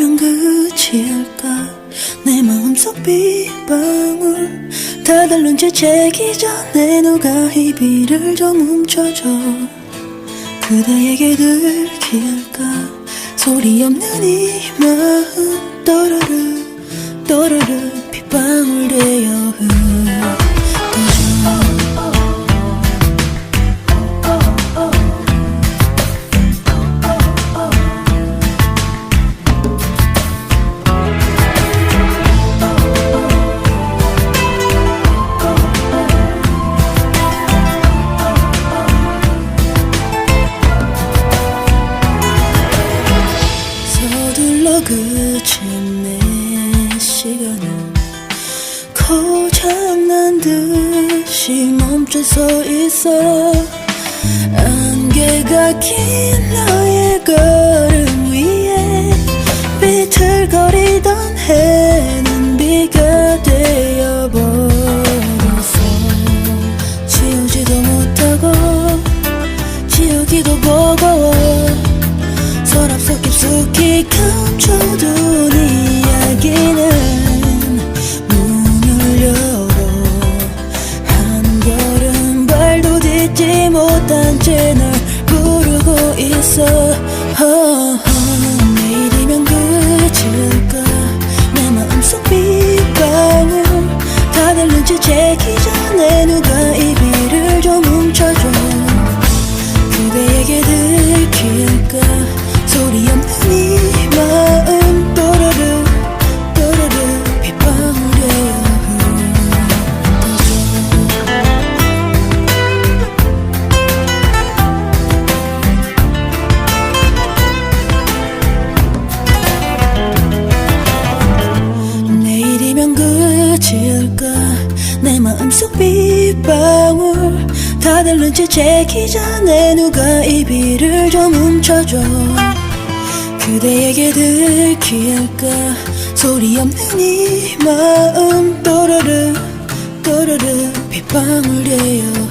내일이면 끝일까? 내 마음속 빗방울 다들 눈치채기 전에 누가 이 비를 좀 훔쳐줘? 그대에게 들킬까? 소리 없는 이 마음 또르르 또르르 빗방울 되어 흩 내 시간은 고장난 듯이 멈춰 서 있어. 안개가 낀 너의 걸음 속 깊숙이 감춰둔 이야기는 문을 열어 한 걸음 발도 딛지 못한 채 널 부르고 있어. oh, oh, 내일이면 그칠 마음속 빗방울 다들 눈치 채기 전에 누가 이 비를 좀 훔쳐줘. 그대에게 들킬까? 소리 없는 이 마음 또르르 또르르 빗방울 되어 흩어져